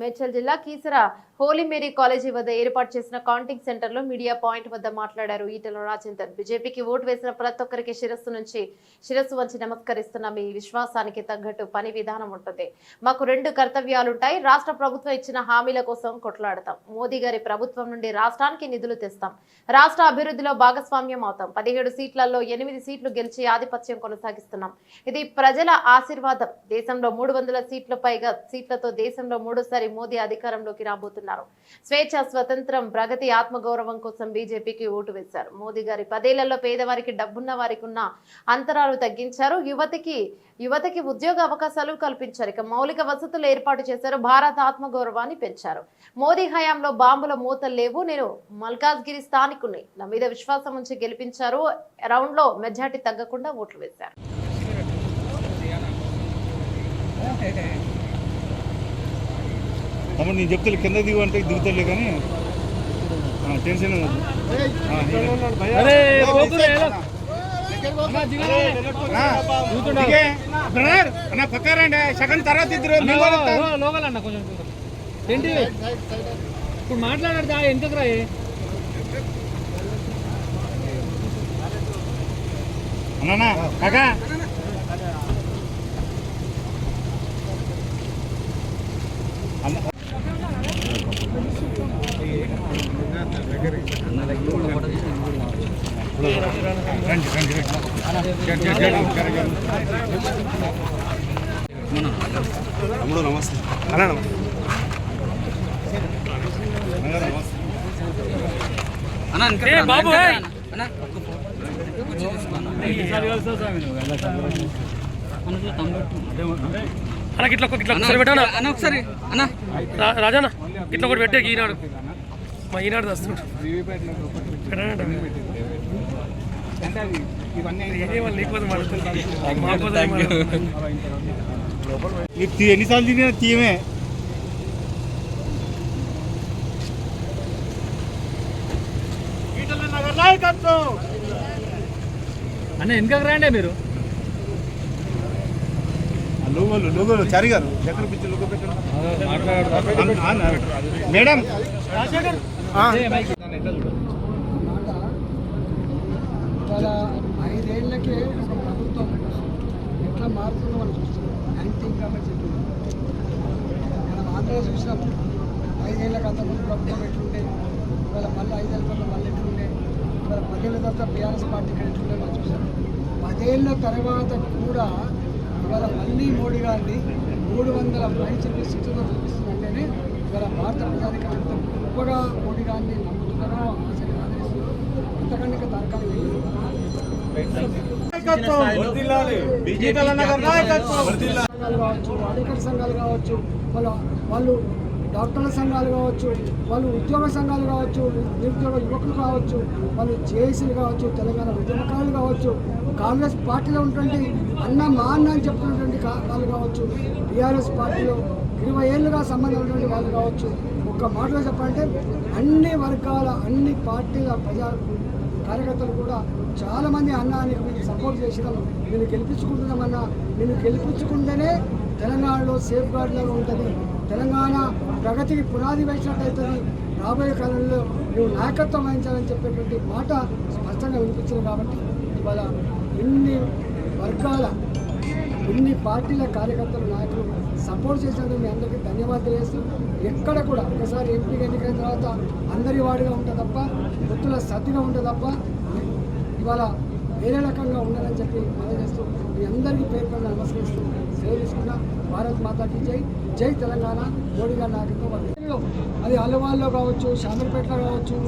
మేడ్చల్ జిల్లా Keesara Holi Mary college వద్ద ఏర్పాటు చేసిన కౌంటింగ్ సెంటర్లో మీడియా పాయింట్ వద్ద మాట్లాడారు ఈటల రాజేందర్. బీజేపీకి ఓటు వేసిన ప్రతి ఒక్కరికి శిరస్సు నుంచి శిరస్సు వంచి నమస్కరిస్తున్న మీ విశ్వాసానికి తగ్గట్టు పని విధానం ఉంటుంది. మాకు రెండు కర్తవ్యాలుంటాయి. రాష్ట్ర ప్రభుత్వం ఇచ్చిన హామీల కోసం కొట్లాడతాం. మోదీ గారి ప్రభుత్వం నుండి రాష్ట్రానికి నిధులు తెస్తాం. రాష్ట్ర అభివృద్ధిలో భాగస్వామ్యం అవుతాం. పదిహేడు సీట్లలో ఎనిమిది సీట్లు గెలిచి ఆధిపత్యం కొనసాగిస్తున్నాం. ఇది ప్రజల ఆశీర్వాదం. దేశంలో మూడు వందల సీట్ల పైగా సీట్లతో దేశంలో మూడోసారి మోదీ అధికారంలోకి రాబోతున్నారు. స్వేచ్ఛ స్వతంత్రం ప్రగతి ఆత్మగౌరవం కోసం బీజేపీకి ఓటు వేశారు. మోదీ గారి పదేళ్ళలో పేదవారికి డబ్బున్న వారికి ఉన్న అంతరాలు తగ్గించారు. యువతికి యువతకి ఉద్యోగ అవకాశాలు కల్పించారు. ఇక మౌలిక వసతులు ఏర్పాటు చేశారు. భారత ఆత్మగౌరవాన్ని పెంచారు. మోదీ హయాంలో బాంబుల మూతలు లేవు. నేను మల్కాజ్గిరి స్థానికుని నా మీద విశ్వాసం ఉంచి గెలిపించారు. రౌండ్లో మెజార్టీ తగ్గకుండా ఓట్లు వేశారు. తమ్ముడు నేను చెప్తే కింద దిగు అంటే దిగుతలే కానీ ఆ, టెన్షన్ అన్న పక్క రండి. సెకండ్ తర్వాత ఇద్దరు అన్న, మేము కూడా వస్తాం. లో- లోకల్ అన్న కొంచెం. ఏంటి? ఇప్పుడు మాట్లాడదా ఎందుకు రా అన్ననా కాకా. అన్న తమ్ముడు నమస్తే అన్న నమస్తే అన్న, బాబు. అన్న ఇట్లా ఒక- ఇట్లా ఒకసారి పెట్టానా అన్న ఒకసారి. అన్న. రాజానా ఇట్లా ఒకటి పెట్టే ఈనాడు మా ఈనాడు వస్తుంటాడు ఎన్నిసార్లు తిరిగినా తీయమే అన్న వెనకకు రాండి మీరు? లోగోలు లోగోలు చారి గారు ఎక్కడ పిచ్చి లోగో పెట్టారు మేడం ఆ. గత ఐదేళ్ళకే ఒక ప్రభుత్వం ఎట్లా మారుతుందో మనం చూస్తున్నాం. యాంటీ ఇన్కమ్ చెప్తుంది మనం ఆంధ్ర చూసినాం. ఐదేళ్ళకు అంతకుముందు ప్రభుత్వం ఎట్లుండే? ఇవాళ మళ్ళీ ఐదేళ్ళ తర్వాత మళ్ళీ ఎట్లుండే? ఇవాళ పదేళ్ళ తర్వాత బీఆర్ఎస్ పార్టీ ఇక్కడ ఎట్లుండే మనం చూసాం పదేళ్ళ తర్వాత కూడా ఇవాళ మళ్ళీ మోడీ గారిని మూడు వందల పైచలు సీట్లతో చూపిస్తుందంటేనే ఇవాళ భారత ప్రజానికి అంత గొప్పగా మోడీ గారిని నమ్ముతున్నారో ఆశ ఆదరిస్తున్నారో. అంతకంటే ఇంకా తారకాలు సంఘాలు కావచ్చు అధికార సంఘాలు కావచ్చు వాళ్ళ వాళ్ళు డాక్టర్ల సంఘాలు కావచ్చు వాళ్ళు ఉద్యోగ సంఘాలు కావచ్చు నిరుద్యోగ యువకులు కావచ్చు వాళ్ళు జేఏసీలు కావచ్చు తెలంగాణ ఉద్యమకారులు కావచ్చు కాంగ్రెస్ పార్టీలో ఉన్నటువంటి అన్న మా అన్న అని చెప్తున్నటువంటి వాళ్ళు కావచ్చు బీఆర్ఎస్ పార్టీలో ఇరవై ఏళ్ళుగా సంబంధం ఉన్నటువంటి వాళ్ళు కావచ్చు ఒక్క మాటలో చెప్పాలంటే అన్ని వర్గాల అన్ని పార్టీల ప్రజా కార్యకర్తలు కూడా చాలామంది అన్నానికి మీకు సపోర్ట్ చేసినాం నేను గెలిపించుకుంటున్నామన్నా నేను గెలిపించుకుంటేనే తెలంగాణలో సేఫ్ గార్డ్లాగా ఉంటుంది. తెలంగాణ ప్రగతికి పునాది వేసినట్టయితుంది. రాబోయే కాలంలో నువ్వు నాయకత్వం వహించాలని చెప్పేటువంటి మాట స్పష్టంగా వినిపించింది కాబట్టి ఇవాళ ఇన్ని వర్గాల ఇన్ని పార్టీల కార్యకర్తలు నాయకులు సపోర్ట్ చేసినందుకు మీ అందరికీ ధన్యవాదాలు చేస్తూ ఎక్కడ కూడా ఒకసారి ఎంపీ ఎన్నికైన తర్వాత అందరి వాడిగా ఉంటుంది తప్ప వృత్తుల సర్దిగా ఉంటుంది తప్ప ఇవాళ వేరే రకంగా ఉండాలని చెప్పి మనం చేస్తూ మీ అందరికీ పేరు పైన నమస్కరిస్తూ సేవ భారత్ మాతాకి జై. జై తెలంగాణ. మోడీ గారి నాయకత్వం అది అల్లవాల్లో కావచ్చు షామీర్పేటలో కావచ్చు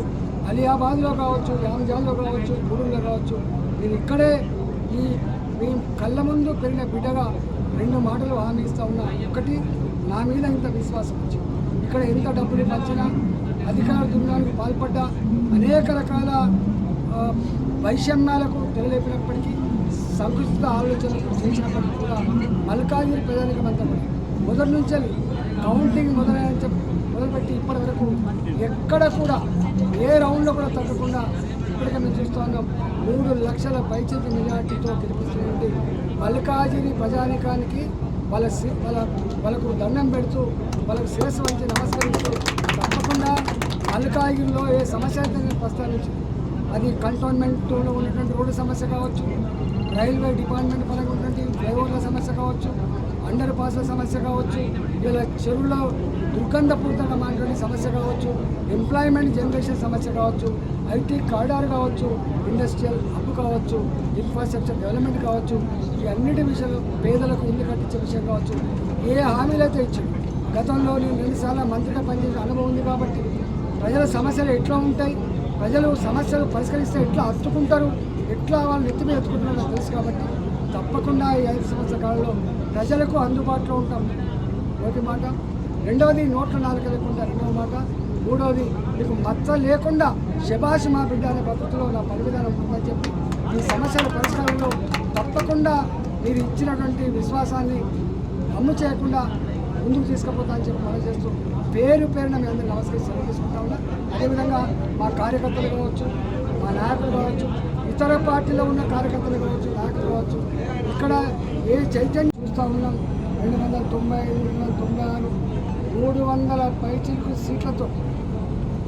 అలియాబాద్లో కావచ్చు యామ్జాల్లో కావచ్చు గూడూరులో కావచ్చు. నేను ఇక్కడే ఈ మీ కళ్ళ ముందు పెరిగిన బిడ్డగా రెండు మాటలు హామీ ఇస్తా ఉన్నా ఒకటి నా మీద ఇంత విశ్వాసం వచ్చి ఇక్కడ ఎంత డబ్బులు పంచినా అధికార దుర్గానికి పాల్పడ్డా అనేక రకాల వైషమ్యాలకు తెరలేపినప్పటికీ సంకుచిత ఆలోచనలు చేసినప్పటికీ కూడా మల్కాగిరి ప్రజానికి అంతా మొదటి నుంచి కౌంటింగ్ మొదలైన మొదలుపెట్టి ఇప్పటి వరకు ఎక్కడ కూడా ఏ రౌండ్లో కూడా తగ్గకుండా ఇప్పటికే మేము చూస్తున్నాం మూడు లక్షల పైచేతి మెజార్టీతో గెలిపిస్తున్నటువంటి మల్కాజిరి ప్రజానికానికి వాళ్ళ సి- వాళ్ళ వాళ్ళకు దండం పెడుతూ వాళ్ళకి శిరస్సు వంచి నమస్కరిస్తూ తప్పకుండా మల్లికాగిరిలో ఏ సమస్య అయితే నేను ప్రస్తావించి అది కంటోన్మెంట్లో ఉన్నటువంటి రోడ్డు సమస్య కావచ్చు రైల్వే డిపార్ట్మెంట్ పరంగా ఉన్నటువంటి ఫ్లైఓవర్ల సమస్య కావచ్చు అండర్ పాస్ల సమస్య కావచ్చు ఇలా చెరువులో దుర్గంధపూరితంగా మాట్లాడే సమస్య కావచ్చు ఎంప్లాయ్మెంట్ జనరేషన్ సమస్య కావచ్చు ఐటీ కారిడార్ కావచ్చు ఇండస్ట్రియల్ హబ్ కావచ్చు ఇన్ఫ్రాస్ట్రక్చర్ డెవలప్మెంట్ కావచ్చు ఈ అన్నిటి విషయంలో పేదలకు ఇల్లు కట్టించే విషయం కావచ్చు. ఏ హామీలు అయితే ఇచ్చాడు గతంలో నేను రెండుసార్లు మంత్రిగా పనిచేసిన అనుభవం ఉంది కాబట్టి ప్రజల సమస్యలు ఎట్లా ఉంటాయి ప్రజలు సమస్యలు పరిష్కరిస్తే ఎట్లా హత్తుకుంటారు ఎట్లా వాళ్ళు నెత్తి మీద ఎత్తుకుంటున్నారో తెలుసు కాబట్టి తప్పకుండా ఈ ఐదు సంవత్సరాల కాలంలో ప్రజలకు అందుబాటులో ఉంటాం. ఒకటి మాట రెండవది నోట్ల నాలుగు లేకుండా రెండవ మాట మూడోది మీకు మచ్చ లేకుండా శబాషి మా బిడ్డ అనే పద్ధతిలో నా పని విధానం ఉందని చెప్పి ఈ సమస్యల పరిష్కారంలో తప్పకుండా మీరు ఇచ్చినటువంటి విశ్వాసాన్ని అమ్ము చేయకుండా ముందుకు తీసుకుపోతా అని చెప్పి మనం చేస్తూ పేరు పేరున మీ అందరూ నమస్కరించి తీసుకుంటా ఉన్నా. అదేవిధంగా మా కార్యకర్తలు కావచ్చు మా నాయకులు కావచ్చు ఇతర పార్టీలో ఉన్న కార్యకర్తలు కావచ్చు నాయకులు కావచ్చు ఇక్కడ ఏ చైతన్యం చూస్తూ ఉన్నాం. రెండు వందల తొంభై ఐదు రెండు వందల తొంభై ఆరు మూడు వందల పైచిలకు సీట్లతో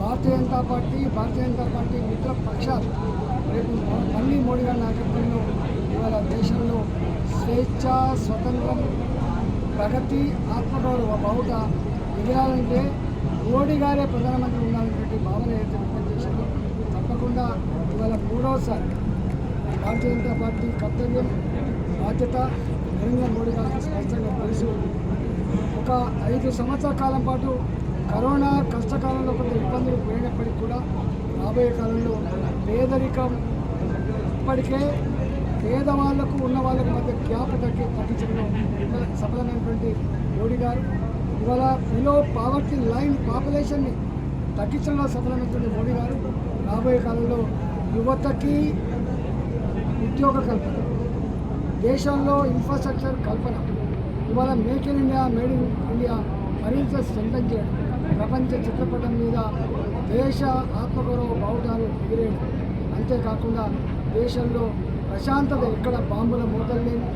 భారతీయ జనతా పార్టీ భారతీయ జనతా పార్టీ మిత్ర పక్షాలు రేపు మళ్ళీ మోడీ గారి నాయకత్వంలో ఇవాళ దేశంలో స్వేచ్ఛ స్వతంత్రం ప్రగతి ఆత్మగౌరవ బహుట ఎగరాలంటే మోడీ గారే ప్రధానమంత్రి ఉండాలనేటువంటి భావన ఏదైతే వ్యక్తం చేశారో తప్పకుండా ఇవాళ మూడవసారి భారతీయ జనతా పార్టీ కర్తవ్యం బాధ్యత నరేంద్ర మోడీ గారికి స్పష్టంగా తెలుసు. ఒక ఐదు సంవత్సరాల కాలం పాటు కరోనా కష్టకాలంలో కొంత ఇబ్బందులు పోయినప్పటికీ కూడా రాబోయే కాలంలో పేదరికం ఇప్పటికే పేదవాళ్ళకు ఉన్న వాళ్ళకు మధ్య గ్యాప్ తగ్గి తగ్గించడంలో సఫలమైనటువంటి మోడీ గారు. ఇవాళ బిలో పావర్టీ లైన్ పాపులేషన్ని తగ్గించడంలో సఫలమైనటువంటి మోడీ గారు. రాబోయే కాలంలో యువతకి ఉద్యోగ కల్పన దేశంలో ఇన్ఫ్రాస్ట్రక్చర్ కల్పన ఇవాళ make in India made in India మరింత స్ట్రెంథన్ చేయడం. ప్రపంచ చిత్రపటం మీద దేశ ఆత్మగౌరవ బావుటాలు ఎగిరేయడం. అంతేకాకుండా దేశంలో ప్రశాంతత ఎక్కడ బాంబుల మూతలు లేని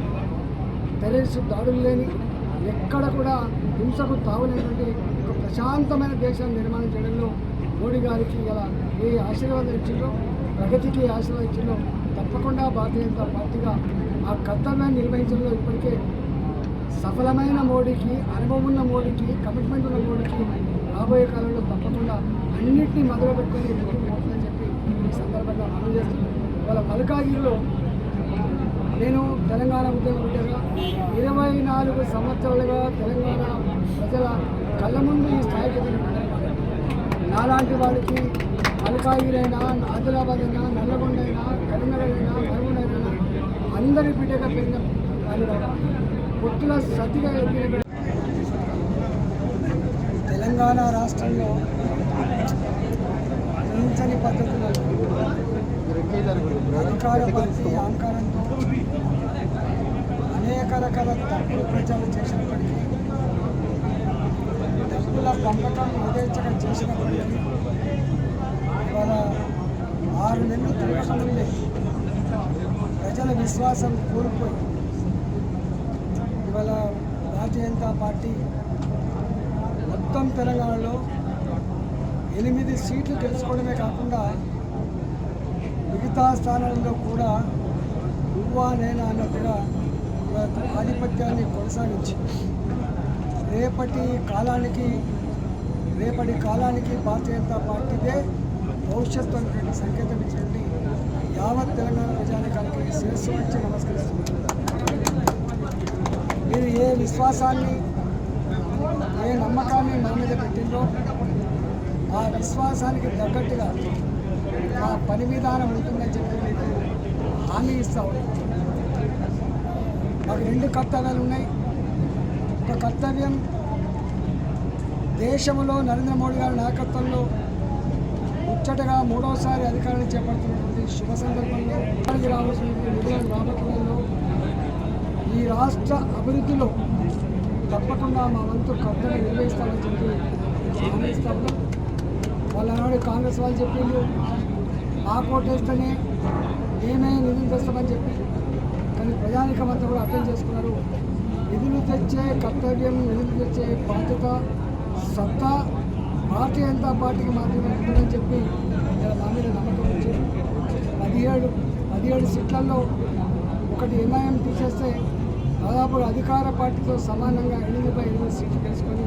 టెర్రరిస్ట్ దాడులు లేని ఎక్కడ కూడా హింసకు తావులేనటువంటి ఒక ప్రశాంతమైన దేశాన్ని నిర్మాణం చేయడంలో మోడీ గారికి గల ఏ ఆశీర్వాదం ఇచ్చిందో ప్రగతికి ఆశీర్వాదం ఇచ్చిందో తప్పకుండా భారతీయ జనతా పార్టీగా ఆ కర్తవ్యాన్ని నిర్వహించడంలో ఇప్పటికే సఫలమైన మోడీకి అనుభవం ఉన్న మోడీకి కమిట్మెంట్ ఉన్న మోడీకి రాబోయే కాలంలో తప్పకుండా అన్నింటినీ మొదలు పెట్టుకొని ముందుకు పోతుందని చెప్పి ఈ సందర్భంగా మనం చేస్తున్నాం. వాళ్ళ మల్కాగిరిలో నేను తెలంగాణ ఉద్యమ బిడ్డగా ఇరవై నాలుగు సంవత్సరాలుగా తెలంగాణ ప్రజల కళ్ళ ముందు ఈ స్థాయికి నాలాంటి వాడికి మల్కాగిరైనా ఆదిలాబాద్ అయినా నల్లగొండ అయినా కరీంనగర్ అయినా నల్గొండ అయినా అందరి బిడ్డగా పెరిగిన వాళ్ళు పొత్తుల సతిగా ఎదిగిన తెలంగాణ రాష్ట్రంలో హింసని పద్ధతిలో. అధికార పార్టీ అహంకారంతో అనేక రకాల తప్పుడు ప్రచారం చేసినప్పటికీ డబ్బుల పంపకం యథేచ్ఛగా చేసినప్పటికీ ఇవాళ ఆరు నెలలు తిరగకముందే ప్రజల విశ్వాసం కోల్పోయి ఇవాళ భారతీయ జనతా పార్టీ మొత్తం తెలంగాణలో ఎనిమిది సీట్లు గెలుచుకోవడమే కాకుండా మిగతా స్థానాల్లో కూడా నువ్వా నేనా అన్నట్టుగా ఆధిపత్యాన్ని కొనసాగించి రేపటి కాలానికి రేపటి కాలానికి భారతీయ జనతా పార్టీదే భవిష్యత్తు అనేటువంటి సంకేతం ఇచ్చినటువంటి యావత్ తెలంగాణ ప్రజానికానికి శిరస్సు వచ్చి నమస్కరిస్తున్నాను. మీరు ఏ విశ్వాసాన్ని ఏ నమ్మకాన్ని మన మీద పెట్టిందో ఆ విశ్వాసానికి తగ్గట్టుగా ఆ పని విధానం ఉంటుందని చెప్పి మీకు హామీ ఇస్తా మాకు రెండు కర్తవ్యాలు ఉన్నాయి. ఒక కర్తవ్యం దేశంలో నరేంద్ర మోడీ గారి నాయకత్వంలో ముచ్చటగా మూడవసారి అధికారాన్ని చేపడుతున్నటువంటి శుభ సందర్భంలో ఉపాధి రావాల్సినటువంటి నిధులను రాబట్టడంలో ఈ రాష్ట్ర అభివృద్ధిలో తప్పకుండా మా వంతు కర్తవ్యం నిర్వహిస్తామని చెప్పి హామీ ఇస్తా వాళ్ళ నాడు కాంగ్రెస్ వాళ్ళు చెప్పిండు మా కోటేస్తేనే మేమే నిధులు తెస్తామని చెప్పి. కానీ ప్రజానికం అంతా కూడా అర్థం చేసుకున్నారు. నిధులు తెచ్చే కర్తవ్యం నిధులు తెచ్చే బాధ్యత సత్తా భారతీయ జనతా పార్టీకి మాత్రమే ఉంటుందని చెప్పి మా మీద నమ్మకం వచ్చింది పదిహేడు పదిహేడు సీట్లలో ఒకటి ఎంఐఎం తీసేస్తే దాదాపుగా అధికార పార్టీతో సమానంగా ఎనిమిది బై ఎనిమిది సీట్లు తెలుసుకొని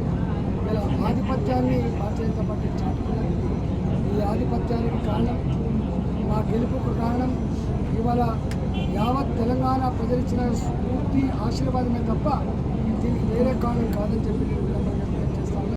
ఇలా ఆధిపత్యాన్ని భారతీయ జనతా పార్టీ చాటుకున్నారు ఈ ఆధిపత్యానికి కారణం మా గెలుపుకు కారణం ఇవాళ యావత్ తెలంగాణ ప్రజలిచ్చిన స్ఫూర్తి ఆశీర్వాదమే తప్ప దీనికి వేరే కారణం కాదని చెప్పి నేను